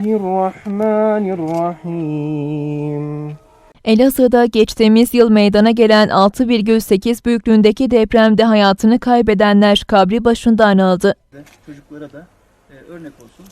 Bismillahirrahmanirrahim. Elazığ'da geçtiğimiz yıl meydana gelen 6,8 büyüklüğündeki depremde hayatını kaybedenler kabri başında anıldı. Çocuklara da e, örnek olsun.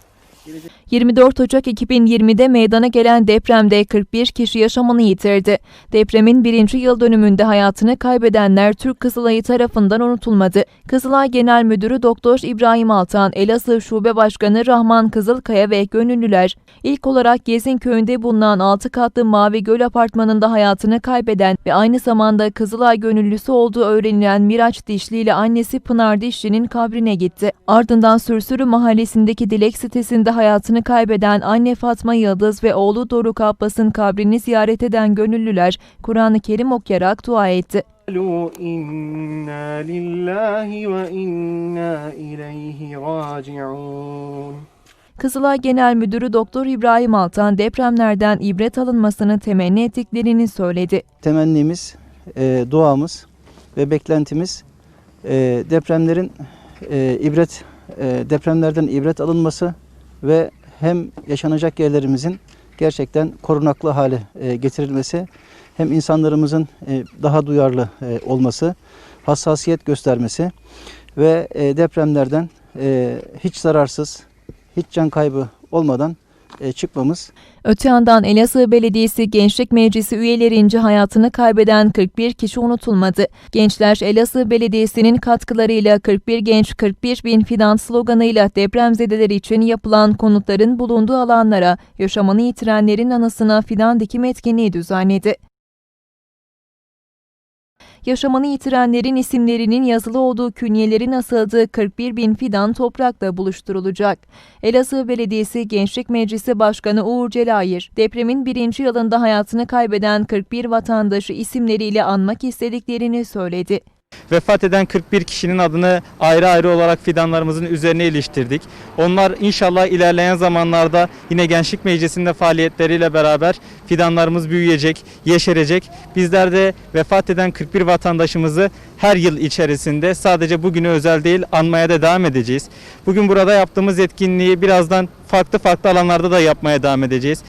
Gelecek 24 Ocak 2020'de meydana gelen depremde 41 kişi yaşamını yitirdi. Depremin birinci yıl dönümünde hayatını kaybedenler Türk Kızılayı tarafından unutulmadı. Kızılay Genel Müdürü Doktor İbrahim Altan, Elazığ Şube Başkanı Rahman Kızılkaya ve gönüllüler ilk olarak Gezin köyünde bulunan 6 katlı Mavi Göl apartmanında hayatını kaybeden ve aynı zamanda Kızılay gönüllüsü olduğu öğrenilen Miraç Dişli ile annesi Pınar Dişli'nin kabrine gitti. Ardından Sürsürü mahallesindeki Dilek sitesinde hayatını kaybeden anne Fatma Yıldız ve oğlu Doruk Abbas'ın kabrini ziyaret eden gönüllüler Kur'an-ı Kerim okuyarak dua etti. Kızılay Genel Müdürü Doktor İbrahim Altan depremlerden ibret alınmasını temenni ettiklerini söyledi. Temennimiz, e, duamız ve beklentimiz e, depremlerin e, ibret e, depremlerden ibret alınması ve hem yaşanacak yerlerimizin gerçekten korunaklı hale e, getirilmesi hem insanlarımızın e, daha duyarlı e, olması, hassasiyet göstermesi ve depremlerden hiç zararsız, hiç can kaybı olmadan çıkmamız Öte yandan Elazığ Belediyesi Gençlik Meclisi üyelerince hayatını kaybeden 41 kişi unutulmadı. Gençler Elazığ Belediyesi'nin katkılarıyla 41 genç 41 bin fidan sloganıyla depremzedeler için yapılan konutların bulunduğu alanlara yaşamını yitirenlerin anısına fidan dikim etkinliği düzenledi. Yaşamını yitirenlerin isimlerinin yazılı olduğu künyelerin asıldığı 41 bin fidan toprakla buluşturulacak. Elazığ Belediyesi Gençlik Meclisi Başkanı Uğur Celayir, depremin birinci yılında hayatını kaybeden 41 vatandaşı isimleriyle anmak istediklerini söyledi. Vefat eden 41 kişinin adını ayrı ayrı olarak fidanlarımızın üzerine iliştirdik. Onlar inşallah ilerleyen zamanlarda yine Gençlik Meclisi'nde faaliyetleriyle beraber fidanlarımız büyüyecek, yeşerecek. Bizler de vefat eden 41 vatandaşımızı her yıl içerisinde sadece bugüne özel değil anmaya da devam edeceğiz. Bugün burada yaptığımız etkinliği birazdan farklı farklı alanlarda da yapmaya devam edeceğiz.